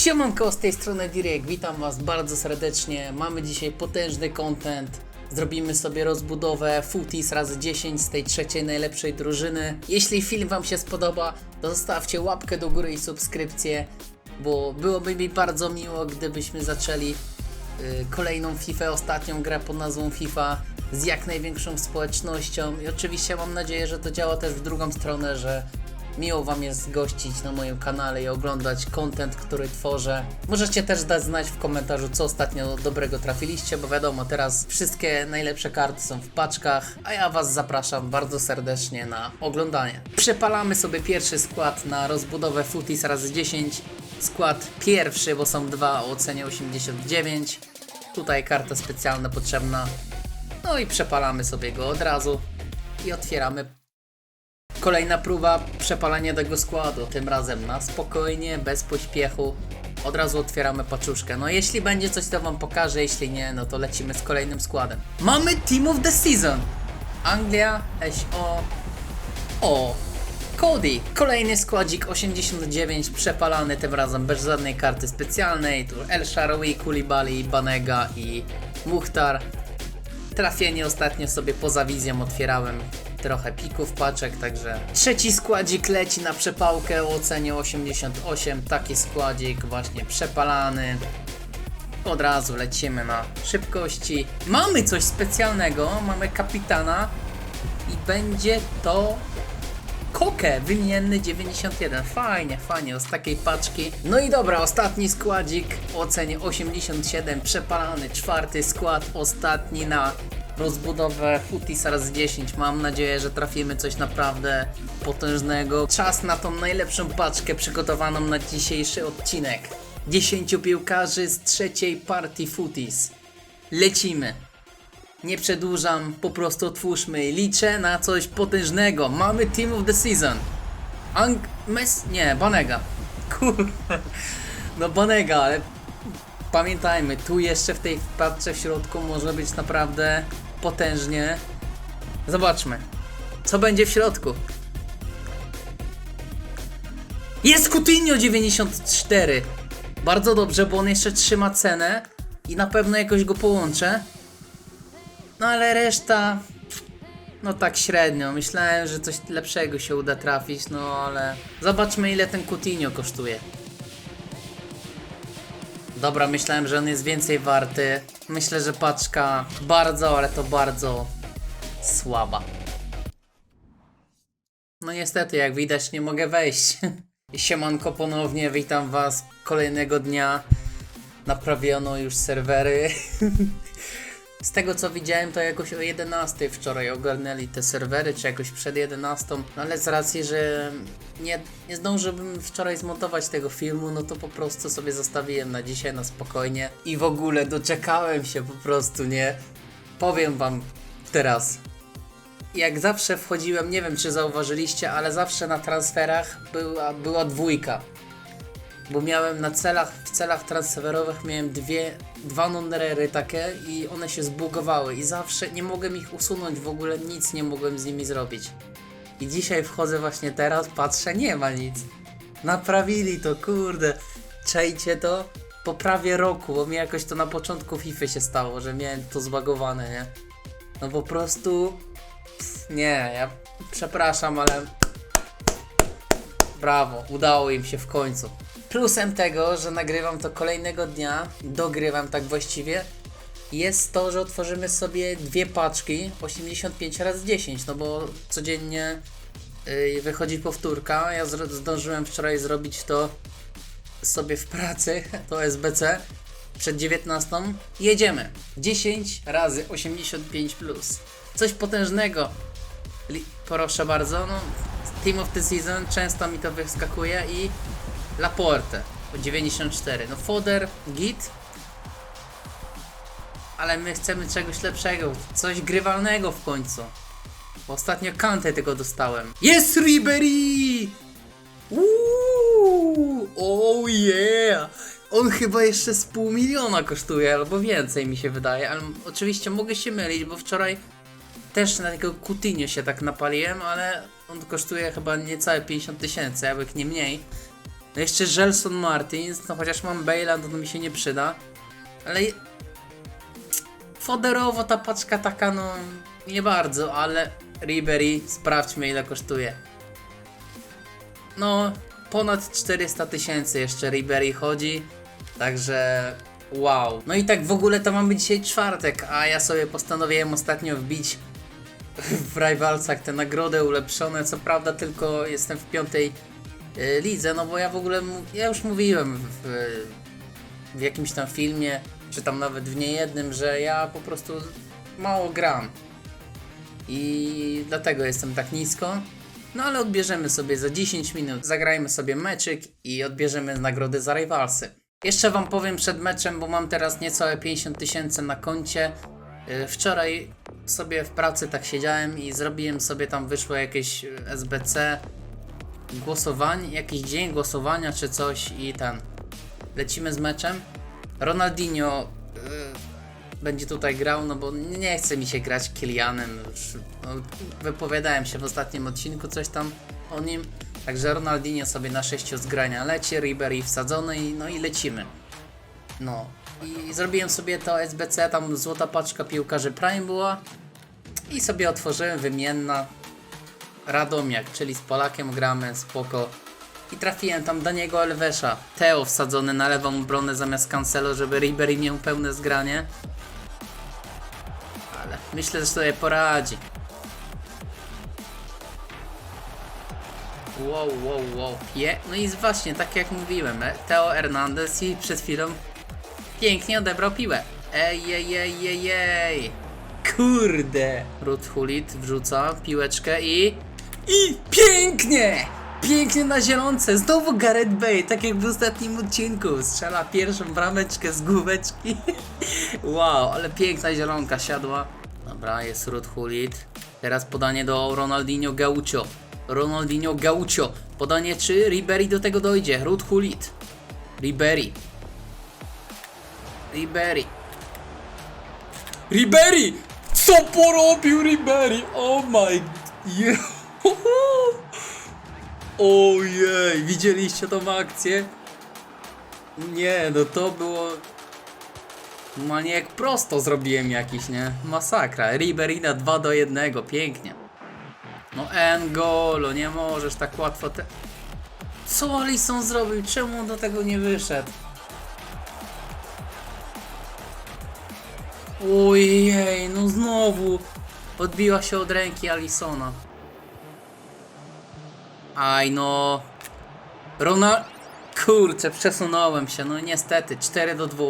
Siemanko, z tej strony Direk, witam Was bardzo serdecznie. Mamy dzisiaj potężny content. Zrobimy sobie rozbudowę Footies razy 10 z tej trzeciej najlepszej drużyny. Jeśli film Wam się spodoba, to zostawcie łapkę do góry i subskrypcję, bo byłoby mi bardzo miło, gdybyśmy zaczęli y, kolejną FIFA, ostatnią grę pod nazwą FIFA z jak największą społecznością i oczywiście mam nadzieję, że to działa też w drugą stronę, że miło Wam jest gościć na moim kanale i oglądać content, który tworzę. Możecie też dać znać w komentarzu, co ostatnio dobrego trafiliście, bo wiadomo, teraz wszystkie najlepsze karty są w paczkach, a ja Was zapraszam bardzo serdecznie na oglądanie. Przepalamy sobie pierwszy skład na rozbudowę Footies razy 10. Skład pierwszy, bo są dwa o ocenie 89. Tutaj karta specjalna potrzebna. No i przepalamy sobie go od razu i otwieramy Kolejna próba przepalania tego składu, tym razem na spokojnie, bez pośpiechu. Od razu otwieramy paczuszkę. No jeśli będzie coś, to wam pokażę, jeśli nie, no to lecimy z kolejnym składem. Mamy Team of the Season! Anglia, SO... O! Cody! Kolejny składzik 89, przepalany tym razem bez żadnej karty specjalnej. Tu El Shaarawy, Koulibaly, Banega i Muhtar. Trafienie ostatnio sobie poza wizją otwierałem trochę pików paczek, także trzeci składzik leci na przepałkę o ocenie 88, taki składzik właśnie przepalany. Od razu lecimy na szybkości. Mamy coś specjalnego, mamy kapitana i będzie to Kokę, wymienny 91. Fajnie, fajnie, z takiej paczki. No i dobra, ostatni składzik o ocenie 87, przepalany, czwarty skład, ostatni na rozbudowę Footies razy 10. Mam nadzieję, że trafimy coś naprawdę potężnego. Czas na tą najlepszą paczkę przygotowaną na dzisiejszy odcinek. 10 piłkarzy z trzeciej partii Footies. Lecimy. Nie przedłużam, po prostu otwórzmy. Liczę na coś potężnego. Mamy Team of the Season. Ang... Mes... Nie, Banega. Kurwa. No Banega, ale pamiętajmy, tu jeszcze w tej wpadce w środku może być naprawdę potężnie. Zobaczmy, co będzie w środku. Jest Coutinho 94. Bardzo dobrze, bo on jeszcze trzyma cenę i na pewno jakoś go połączę. No ale reszta. No tak średnio. Myślałem, że coś lepszego się uda trafić, no ale. Zobaczmy ile ten Coutinho kosztuje. Dobra, myślałem, że on jest więcej warty. Myślę, że paczka bardzo, ale to bardzo słaba. No niestety, jak widać, nie mogę wejść. Siemanko ponownie, witam was kolejnego dnia. Naprawiono już serwery. Z tego co widziałem, to jakoś o 11 wczoraj ogarnęli te serwery, czy jakoś przed 11. No ale z racji, że nie, nie zdążyłbym wczoraj zmontować tego filmu, no to po prostu sobie zostawiłem na dzisiaj na spokojnie. I w ogóle doczekałem się po prostu, nie? Powiem wam teraz. Jak zawsze wchodziłem, nie wiem czy zauważyliście, ale zawsze na transferach była, była dwójka bo miałem na celach, w celach transferowych miałem dwie, dwa non-rery takie i one się zbugowały i zawsze nie mogłem ich usunąć, w ogóle nic nie mogłem z nimi zrobić. I dzisiaj wchodzę właśnie teraz, patrzę, nie ma nic. Naprawili to, kurde. Czajcie to? Po prawie roku, bo mi jakoś to na początku FIFA się stało, że miałem to zbagowane, nie? No po prostu... Nie, ja przepraszam, ale... Brawo, udało im się w końcu. Plusem tego, że nagrywam to kolejnego dnia, dogrywam tak właściwie, jest to, że otworzymy sobie dwie paczki 85 razy 10, no bo codziennie yy, wychodzi powtórka. Ja zdążyłem wczoraj zrobić to sobie w pracy, to SBC, przed 19. Jedziemy. 10 razy 85 plus. Coś potężnego. Proszę bardzo, no Team of the Season często mi to wyskakuje i Laporte o 94. No foder, git. Ale my chcemy czegoś lepszego, coś grywalnego w końcu. Bo ostatnio Kante tego dostałem. Jest Ribery! Uuu, oh yeah! On chyba jeszcze z pół miliona kosztuje, albo więcej mi się wydaje, ale oczywiście mogę się mylić, bo wczoraj też na tego Coutinho się tak napaliłem, ale on kosztuje chyba niecałe 50 tysięcy, jakby nie mniej. No jeszcze Gelson Martins, no chociaż mam Bale'a, to mi się nie przyda. Ale foderowo ta paczka taka, no nie bardzo, ale Ribery, sprawdźmy ile kosztuje. No, ponad 400 tysięcy jeszcze Ribery chodzi, także wow. No i tak w ogóle to mamy dzisiaj czwartek, a ja sobie postanowiłem ostatnio wbić w Rivalsach te nagrody ulepszone, co prawda tylko jestem w piątej lidze, no bo ja w ogóle, ja już mówiłem w, w jakimś tam filmie, czy tam nawet w niejednym, że ja po prostu mało gram. I dlatego jestem tak nisko. No ale odbierzemy sobie za 10 minut, zagrajmy sobie meczyk i odbierzemy nagrody za Rivalsy. Jeszcze wam powiem przed meczem, bo mam teraz niecałe 50 tysięcy na koncie. Yy, Wczoraj sobie w pracy tak siedziałem i zrobiłem sobie tam wyszło jakieś yy, SBC głosowanie, jakiś dzień głosowania czy coś i ten. Lecimy z meczem. Ronaldinho yy, będzie tutaj grał, no bo nie chce mi się grać Kilianem. Już, no, wypowiadałem się w ostatnim odcinku coś tam o nim. Także Ronaldinho sobie na 6 zgrania leci, Ribery wsadzony i no i lecimy. No i zrobiłem sobie to SBC, tam złota paczka piłkarzy Prime była i sobie otworzyłem wymienna Radomiak, czyli z Polakiem gramy, spoko. I trafiłem tam Daniego Elvesza, Teo wsadzony na lewą obronę zamiast Cancelo, żeby Ribery miał pełne zgranie. Ale myślę, że sobie poradzi. Wow, wow, wow. Je, no i właśnie, tak jak mówiłem, e, Teo Hernandez i przed chwilą pięknie odebrał piłę. Ej, ej, ej, ej, ej. Kurde. Ruth Hulit wrzuca piłeczkę i... I pięknie! Pięknie na zielonce. Znowu Gareth Bale, tak jak w ostatnim odcinku. Strzela pierwszą brameczkę z główeczki. wow, ale piękna zielonka siadła. Dobra, jest Ruth Hulit. Teraz podanie do Ronaldinho Gaucho. Ronaldinho Gaucho. Podanie czy Ribery do tego dojdzie? Ruth Hulit. Ribery. Ribery. Ribery! Co porobił Ribery? Oh my... Je... Ojej, widzieliście tą akcję? Nie, no to było... Manie jak prosto zrobiłem jakiś, nie? Masakra. Ribery na 2 do 1, pięknie. No Engolo, nie możesz tak łatwo te... Co Alisson zrobił? Czemu on do tego nie wyszedł? Ojej, no znowu odbiła się od ręki Alisona. Aj no. Ronald... Kurczę, przesunąłem się, no niestety, 4 do 2.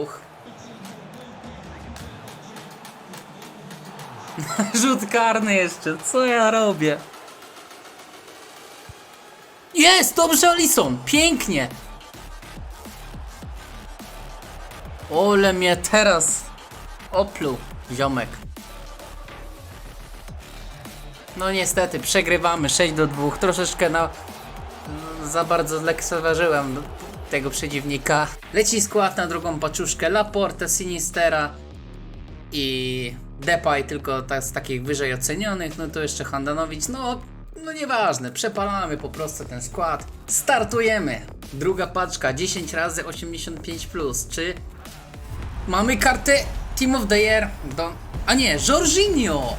Rzut karny jeszcze, co ja robię? Jest, dobrze Alison, pięknie. Ole mnie teraz opluł, ziomek. No niestety, przegrywamy 6 do 2. Troszeczkę na... Za bardzo lekceważyłem tego przeciwnika. Leci skład na drugą paczuszkę. Laporte, Sinistera i Depay, tylko ta, z takich wyżej ocenionych. No to jeszcze Handanowicz. No, no nieważne, przepalamy po prostu ten skład. Startujemy. Druga paczka, 10 razy 85+. Plus. Czy mamy kartę Team of the Year? Do... A nie, Jorginho!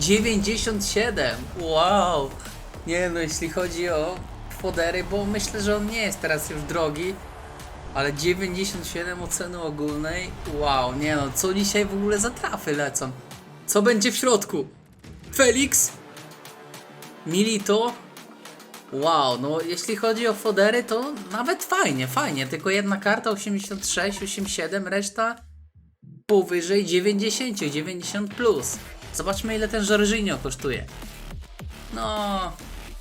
97. Wow. Nie no, jeśli chodzi o fodery, bo myślę, że on nie jest teraz już drogi. Ale 97 oceny ogólnej. Wow, nie no, co dzisiaj w ogóle za trafy lecą? Co będzie w środku? Felix? Milito? Wow, no jeśli chodzi o fodery, to nawet fajnie, fajnie. Tylko jedna karta 86, 87, reszta powyżej 90, 90 plus. Zobaczmy ile ten Jorginho kosztuje. No,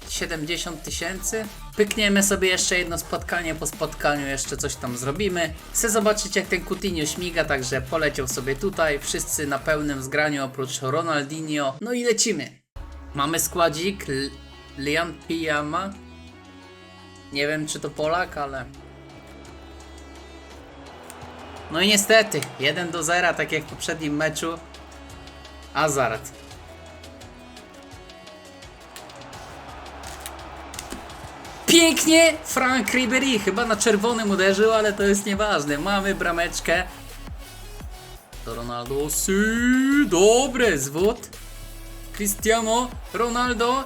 70 tysięcy. Pykniemy sobie jeszcze jedno spotkanie, po spotkaniu jeszcze coś tam zrobimy. Chcę zobaczyć jak ten Coutinho śmiga, także poleciał sobie tutaj. Wszyscy na pełnym zgraniu oprócz Ronaldinho. No i lecimy. Mamy składzik L- Liam Pijama. Nie wiem czy to Polak, ale... No i niestety, 1 do 0, tak jak w poprzednim meczu. Hazard. Pięknie! Frank Ribery chyba na czerwonym uderzył, ale to jest nieważne. Mamy brameczkę. To Ronaldo. Si, dobry zwód. Cristiano Ronaldo.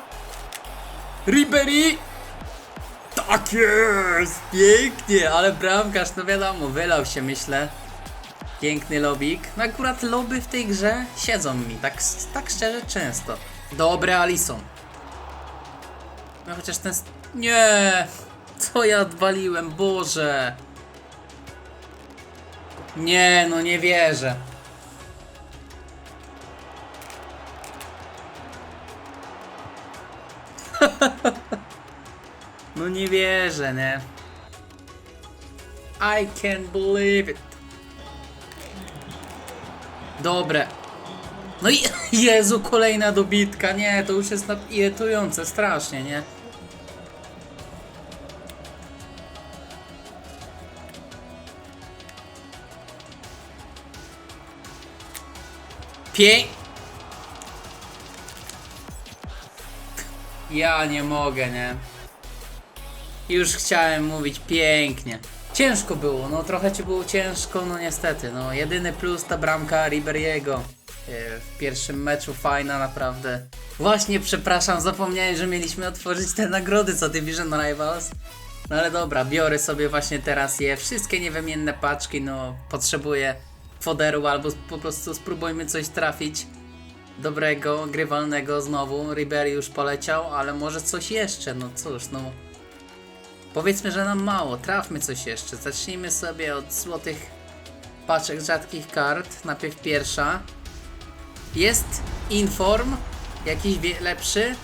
Ribery. Tak jest! Pięknie, ale bramkarz, no wiadomo, wylał się myślę. Piękny lobik. No akurat loby w tej grze siedzą mi, tak, tak szczerze często. Dobry Alison. No chociaż ten... Nie! Co ja odwaliłem, Boże! Nie, no nie wierzę. No nie wierzę, nie? I can't believe it. Dobre. No i Jezu, kolejna dobitka. Nie, to już jest irytujące strasznie, nie? Pięk. Ja nie mogę, nie? Już chciałem mówić pięknie. Ciężko było, no trochę ci było ciężko, no niestety. No jedyny plus ta bramka Riberiego. e, W pierwszym meczu fajna naprawdę. Właśnie przepraszam, zapomniałem, że mieliśmy otworzyć te nagrody co Division Rivals. No ale dobra, biorę sobie właśnie teraz je. Wszystkie niewymienne paczki, no potrzebuję foderu albo po prostu spróbujmy coś trafić dobrego, grywalnego znowu. Ribery już poleciał, ale może coś jeszcze, no cóż, no. Powiedzmy, że nam mało, trafmy coś jeszcze. Zacznijmy sobie od złotych paczek rzadkich kart. Najpierw pierwsza. Jest Inform, jakiś lepszy.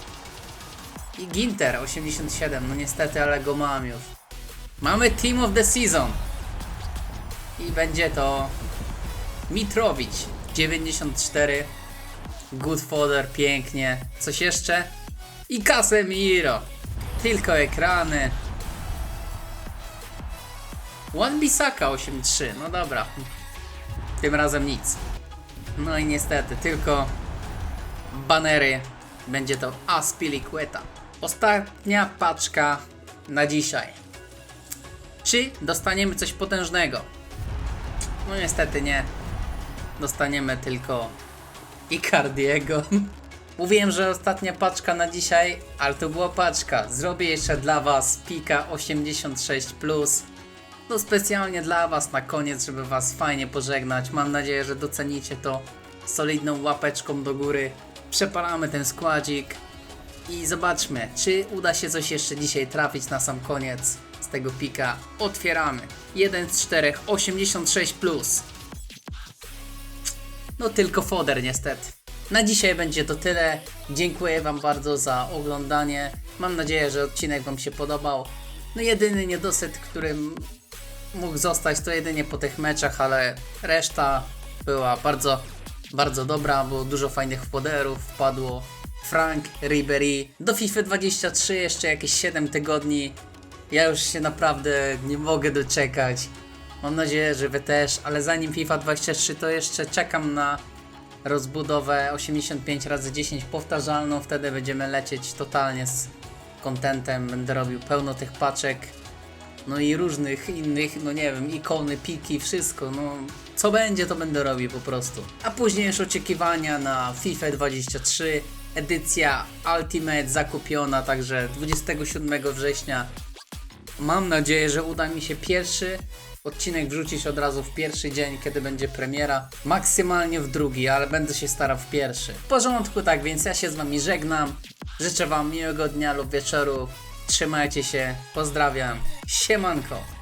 I Ginter 87, no niestety, ale go mam już. Mamy Team of the Season. I będzie to Mitrowicz 94. Good fodder, pięknie. Coś jeszcze? I Casemiro. Tylko ekrany. One Bisaka 8-3, no dobra. Tym razem nic. No i niestety, tylko banery. Będzie to Aspilicueta. Ostatnia paczka na dzisiaj. Czy dostaniemy coś potężnego? No niestety nie. Dostaniemy tylko Icardiego. Mówiłem, że ostatnia paczka na dzisiaj, ale to była paczka. Zrobię jeszcze dla Was Pika 86+. No specjalnie dla Was na koniec, żeby Was fajnie pożegnać. Mam nadzieję, że docenicie to solidną łapeczką do góry. Przepalamy ten składzik i zobaczmy, czy uda się coś jeszcze dzisiaj trafić na sam koniec z tego pika. Otwieramy. 1 z 4, 86+. Plus. No tylko foder niestety. Na dzisiaj będzie to tyle. Dziękuję Wam bardzo za oglądanie. Mam nadzieję, że odcinek Wam się podobał. No jedyny niedosyt, którym mógł zostać to jedynie po tych meczach, ale reszta była bardzo, bardzo dobra, było dużo fajnych poderów, wpadło Frank Ribery. Do FIFA 23 jeszcze jakieś 7 tygodni. Ja już się naprawdę nie mogę doczekać. Mam nadzieję, że Wy też, ale zanim FIFA 23 to jeszcze czekam na rozbudowę 85 razy 10 powtarzalną, wtedy będziemy lecieć totalnie z kontentem, będę robił pełno tych paczek, no i różnych innych, no nie wiem, ikony, piki, wszystko, no co będzie to będę robił po prostu. A później już oczekiwania na FIFA 23, edycja Ultimate zakupiona, także 27 września Mam nadzieję, że uda mi się pierwszy odcinek wrzucić od razu w pierwszy dzień, kiedy będzie premiera. Maksymalnie w drugi, ale będę się starał w pierwszy. W porządku, tak więc ja się z Wami żegnam. Życzę Wam miłego dnia lub wieczoru. Trzymajcie się, pozdrawiam. Siemanko.